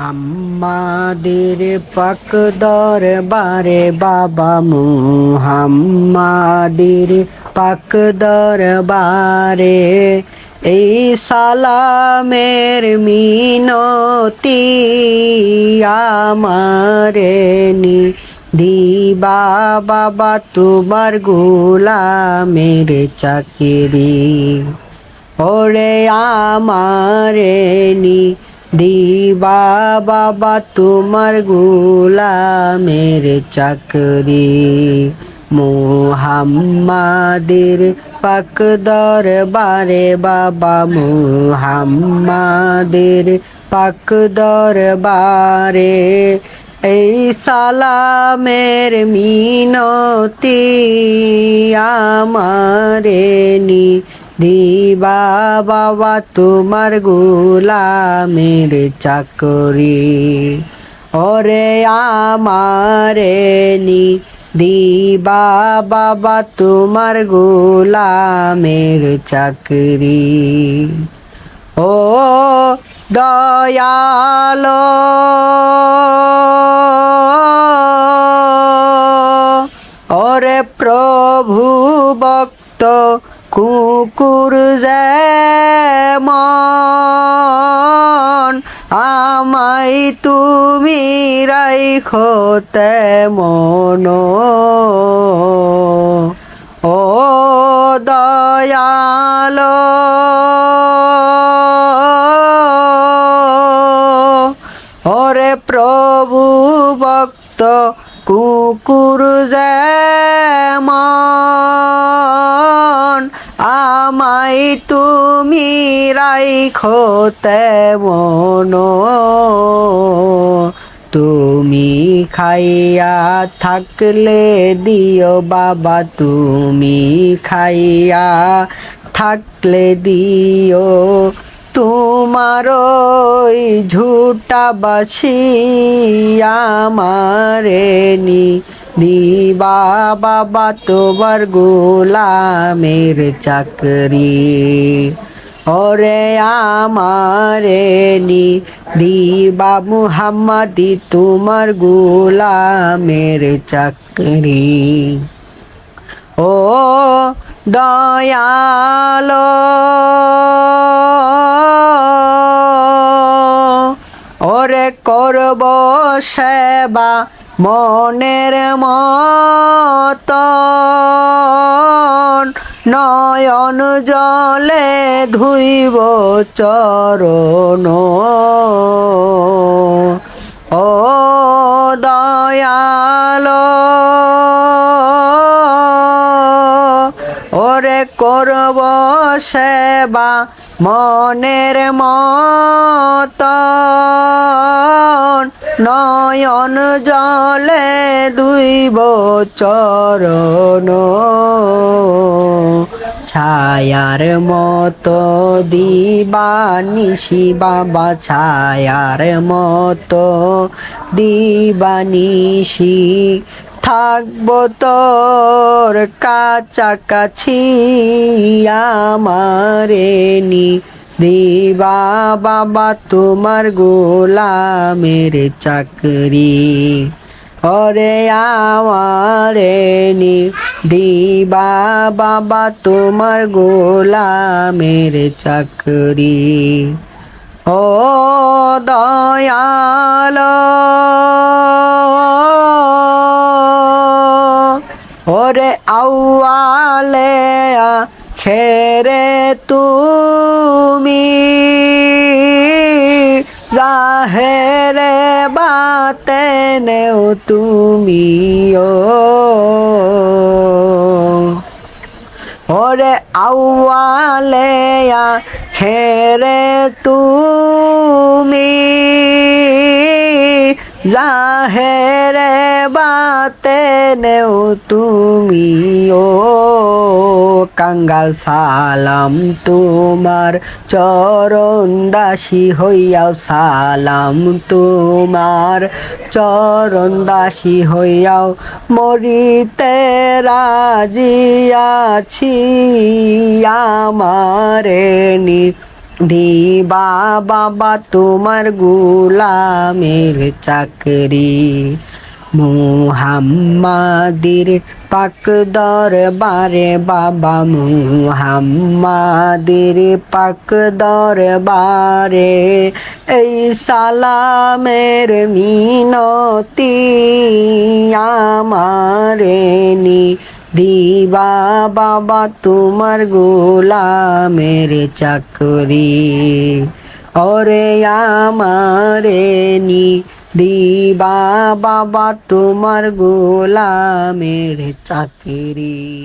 মুহাম্মাদের পাক দরবারে বাবা মুহাম্মাদের পাক দরবারে এই সালামের মিনতি আমারে নি দিবা বাবা তোমার গোলামের চাকরি ওরে আমারে নি দিবা বাবা তোমার গোলামের চাকরি। মুহাম্মাদের পাক দরবারে বাবা, মুহাম্মাদের পাক দরবারে এই সালামের মিনতি আমারে নি দিবা বাবা তোমার গোলামের চাকরি। ওরে আমারে নি দিবা বাবা তোমার গোলামের চাকরি। ও দয়ালো। ওরে প্রভু কুকুর যেমন আমাই তুমি রাইখো তেমন ও দয়ালো ওরে প্রভু ভক্ত কুকুর যেমন আমাই তুমি রাইখো তেমন তুমি খাইয়া থাকলে দিও বাবা, তুমি খাইয়া থাকলে দিও। তোমার ওই ঝুটা বাসি আমারে নি দিবা বাবা তোমার গোলামের চাকরি ওরে আমারে নি দিবা মুহাম্মাদি তোমার গোলামের চাকরি ও দয়ালো ওরে করব সেবা মনের মত নয়ন জলে ধুইব চরণ। ও দয়ালো করব সেবা মনের মতন। নয়ন জলে দুইব চরণ ছায়ার মতো দিবানিশি বাবা ছায়ার মতো দিবানিশি থাকব তোর কাছাকাছি আমারে নি। দিবা বাবা তোমার গোলামের চাকরি। ওরে আমারে নি। দিবা বাবা তোমার গোলামের চাকরি। ও দয়ালো ওরে আউয়ালে খেরে তুমি জাহেরে বাতে নেও ও। ওরে আউয়ালে খেরে তুমি জাহেরে বাতে নেও তুমি ও কাঙ্গাল সালাম তোমার চরণ দাসী হইয়াও সালাম তোমার চরণ দাসী হইয়াও মরিতে রাজি আছি আমারে নি দিবা বাবা তোমার গুলামের চাকরি। মুহাম্মাদির পাক দরবারে বাবা, মুহাম্মাদির পাক দরবারে এই সালামের মিনতি আমারে নি দিবা বাবা, তোমার গোলামের চাকরি ওরে আমারে নি দিবা বাবা তোমার গোলামের চাকরি।